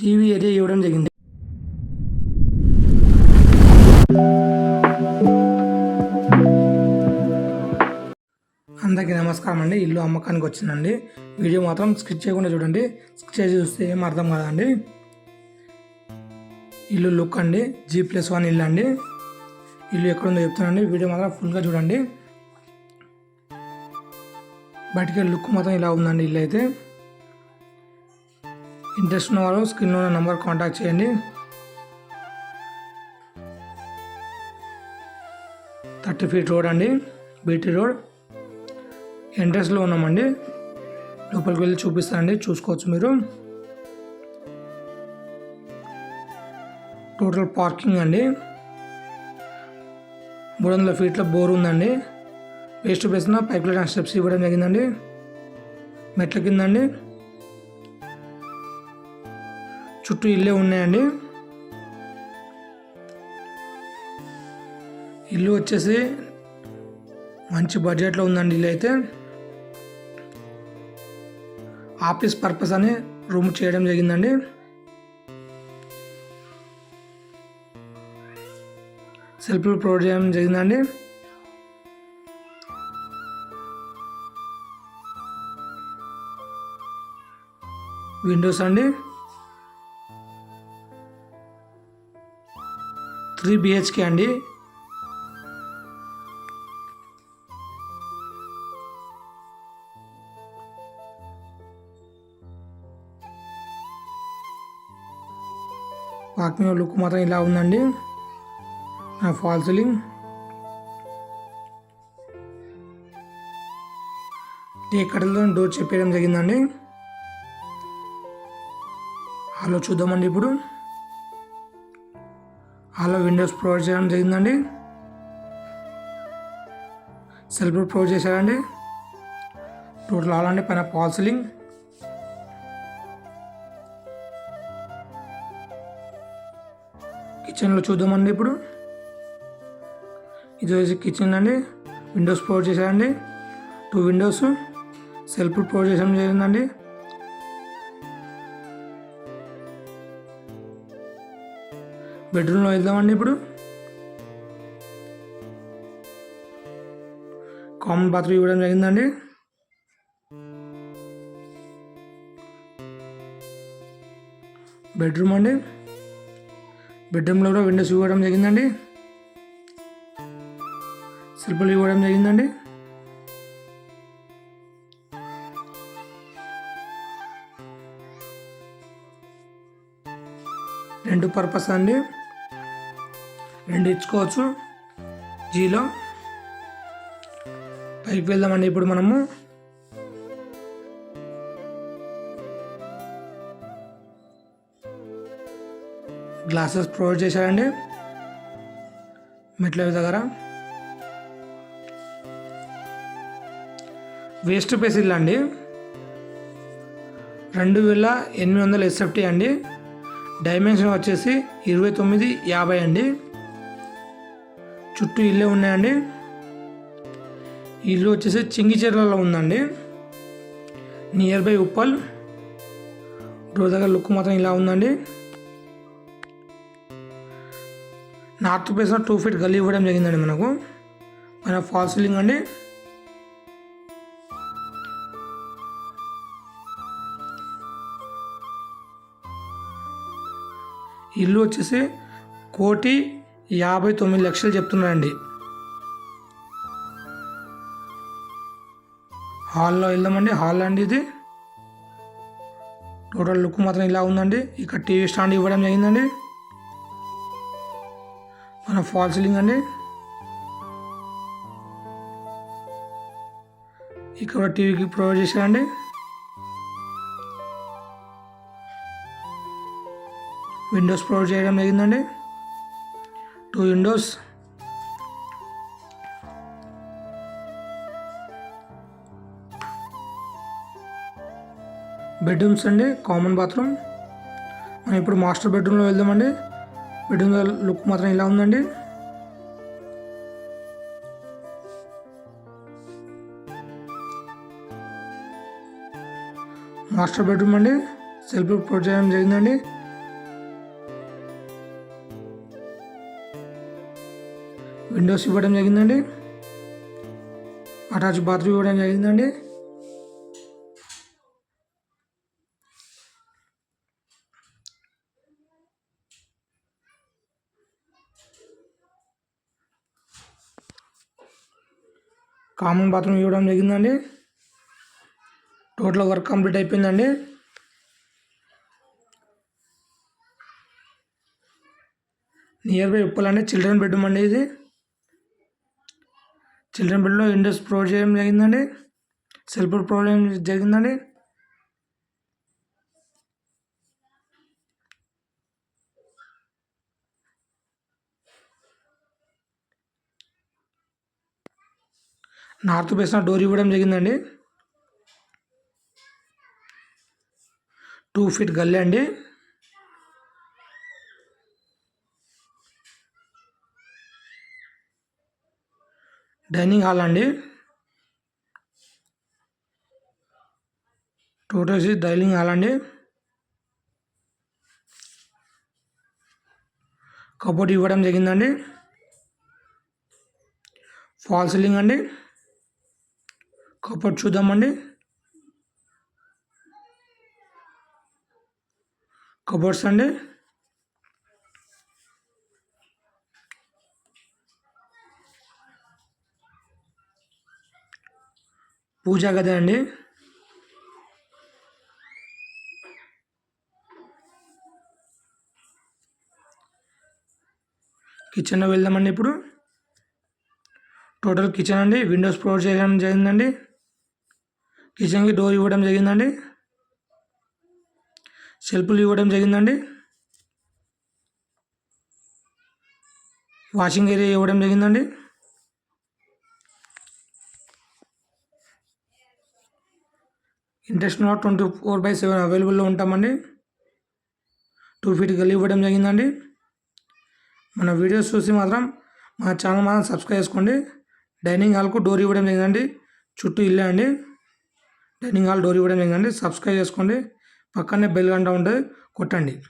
TV area ఇవ్వడం జరిగింది. అందరికీ నమస్కారం అండి. ఇల్లు అమ్మకానికి వచ్చిందండి. వీడియో మాత్రం స్కిప్ చేయకుండా చూడండి. స్కిప్ చేసి చూస్తే ఏం అర్థం కాదండి. ఇల్లు లుక్ అండి. జీ ప్లస్ వన్ ఇల్లు అండి. ఇల్లు ఎక్కడుందో చెప్తానండి. వీడియో మాత్రం ఫుల్గా చూడండి. బయటికి లుక్ మాత్రం ఇలా ఉందండి ఇల్లు అయితే. ఇంట్రెస్ట్ ఉన్న వాళ్ళు స్క్రీన్లో ఉన్న నెంబర్ కాంటాక్ట్ చేయండి. థర్టీ ఫీట్ రోడ్ అండి బీటీ రోడ్. ఎంట్రెస్లో ఉన్నామండి. లోపలికి వెళ్ళి చూపిస్తానండి చూసుకోవచ్చు మీరు. టోటల్ పార్కింగ్ అండి. మూడు వందల ఫీట్ల బోర్ ఉందండి. Waste basin pipe line steps ఇవ్వడం జరిగిందండి. మెట్ల కిందండి. చుట్టూ ఇల్లే ఉన్నాయండి. ఇల్లు వచ్చేసి మంచి బడ్జెట్లో ఉందండి ఇల్లు అయితే. ఆఫీస్ పర్పస్ అని రూమ్ చేయడం జరిగిందండి. సెల్ఫ్లు ప్రొవైడ్ చేయడం జరిగిందండి. విండోస్ అండి. త్రీ బిహెచ్కే అండి. వాకింగ్ లుక్ మాత్రం ఇలా ఉందండి. నా ఫాల్ సీలింగ్. టీ కట్టలతో డోర్ చెప్పేయడం జరిగిందండి. హలో చూద్దామండి ఇప్పుడు. అలా విండోస్ ప్రొవైడ్ చేయడం జరిగిందండి. సెల్ఫ్ ప్రొవైడ్ చేశారండి. టోటల్ ఆల్ అండి పైన పాల్సలింగ్ కిచెన్లో చూద్దామండి ఇప్పుడు. ఇది వచ్చి కిచెన్ అండి. విండోస్ ప్రొవైడ్ చేశారండి. టూ విండోస్ సెల్ఫ్ ప్రొవైడ్ చేయడం జరిగిందండి. బెడ్రూమ్లో వెళ్దామండి ఇప్పుడు. కామన్ బాత్రూమ్ ఇవ్వడం జరిగిందండి. బెడ్రూమ్ అండి. బెడ్రూమ్లో కూడా విండోస్ ఇవ్వడం జరిగిందండి. సెల్ఫ్లు ఇవ్వడం జరిగిందండి. రెండు పర్పస్ అండి. రెండు ఇచ్చుకోవచ్చు. జీలో. పైకి వెళ్దామండి ఇప్పుడు మనము. గ్లాసెస్ ప్రొవైడ్ చేశారండి. మెట్ల దగ్గర. వేస్ట్ పేస్ ఇల్లు అండి. రెండు వేల ఎనిమిది వందల ఎస్ఎఫ్టీ అండి. డైమెన్షన్ వచ్చేసి ఇరవై తొమ్మిది యాభై అండి. చుట్టూ ఇల్లే ఉన్నాయండి. ఇల్లు వచ్చేసి చింగిచెర్లలో ఉందండి. Near by Uppal. డోర్ దగ్గర లుక్ మాత్రం ఇలా ఉందండి. నార్త్ ప్లేస్లో టూ ఫీట్ గల్లీ ఇవ్వడం జరిగిందండి మనకు. మన ఫాల్ సీలింగ్ అండి. ఇల్లు వచ్చేసి కోటి యాభై తొమ్మిది లక్షలు చెప్తున్నారండి హాల్లో వెళ్దామండి హాల్ అండి ఇది. టోటల్ లుక్ మాత్రం ఇలా ఉందండి. ఇక్కడ టీవీ స్టాండ్ ఇవ్వడం జరిగిందండి. మన ఫాల్ సీలింగ్ అండి. ఇక్కడ టీవీకి ప్రొవైడ్ చేశారండి. విండోస్ ప్రొవైడ్ చేయడం జరిగిందండి. Two windows. బెడ్రూమ్స్ అండి కామన్ బాత్రూమ్. మనం ఇప్పుడు మాస్టర్ బెడ్రూమ్లో వెళ్దామండి. బెడ్రూమ్ లుక్ మాత్రం ఇలా ఉందండి. మాస్టర్ బెడ్రూమ్ అండి సెల్ఫ్ ప్రొవైడ్ చేయడం జరిగిందండి. విండోస్ ఇవ్వడం జరిగిందండి. అటాచ్ బాత్రూమ్ ఇవ్వడం జరిగిందండి. కామన్ బాత్రూమ్ ఇవ్వడం జరిగిందండి. టోటల్ వర్క్ కంప్లీట్ అయిపోయిందండి. నియర్ బై ఉప్పలండి చిల్డ్రన్ బెడ్రూమ్ అండి ఇది. చిల్డ్రన్ బెడ్లో ఇండస్ ప్రొవైడ్ చేయడం జరిగిందండి. సెల్ఫ్ ప్రోగ్రామ్ జరిగిందండి. నార్త్ బేస్న డోర్ ఇవ్వడం జరిగిందండి. టూ ఫీట్ గల్లే అండి. డైనింగ్ హాల్ అండి. టోటల్ డైనింగ్ హాల్ అండి. కబోర్డ్ ఇవ్వడం జరిగిందండి. ఫాల్ సీలింగ్ అండి. కబోర్డ్ చూద్దామండి. కబోర్డ్స్ అండి. పూజా గది అండి? కిచెన్లో వెళ్దామండి ఇప్పుడు. టోటల్ కిచెన్ అండి విండోస్ ప్రొవైడ్ చేయడం జరిగిందండి. కిచెన్కి డోర్ ఇవ్వడం జరిగిందండి. సెల్ఫ్లు ఇవ్వడం జరిగిందండి. వాషింగ్ ఏరియా ఇవ్వడం జరిగిందండి. Interest not twenty four by seven అవైలబుల్లో ఉంటామండి. టూ ఫీట్ గల్లీ ఇవ్వడం జరిగిందండి. మన వీడియోస్ చూసి మాత్రం మా ఛానల్ మాత్రం సబ్స్క్రైబ్ చేసుకోండి. డైనింగ్ హాల్కు డోర్ ఇవ్వడం జరిగిందండి. చుట్టూ ఇల్లే అండి. డైనింగ్ హాల్ డోర్ ఇవ్వడం జరిగిందండి. సబ్స్క్రైబ్ చేసుకోండి. పక్కనే బెల్ గంట ఉంటుంది. కొట్టండి.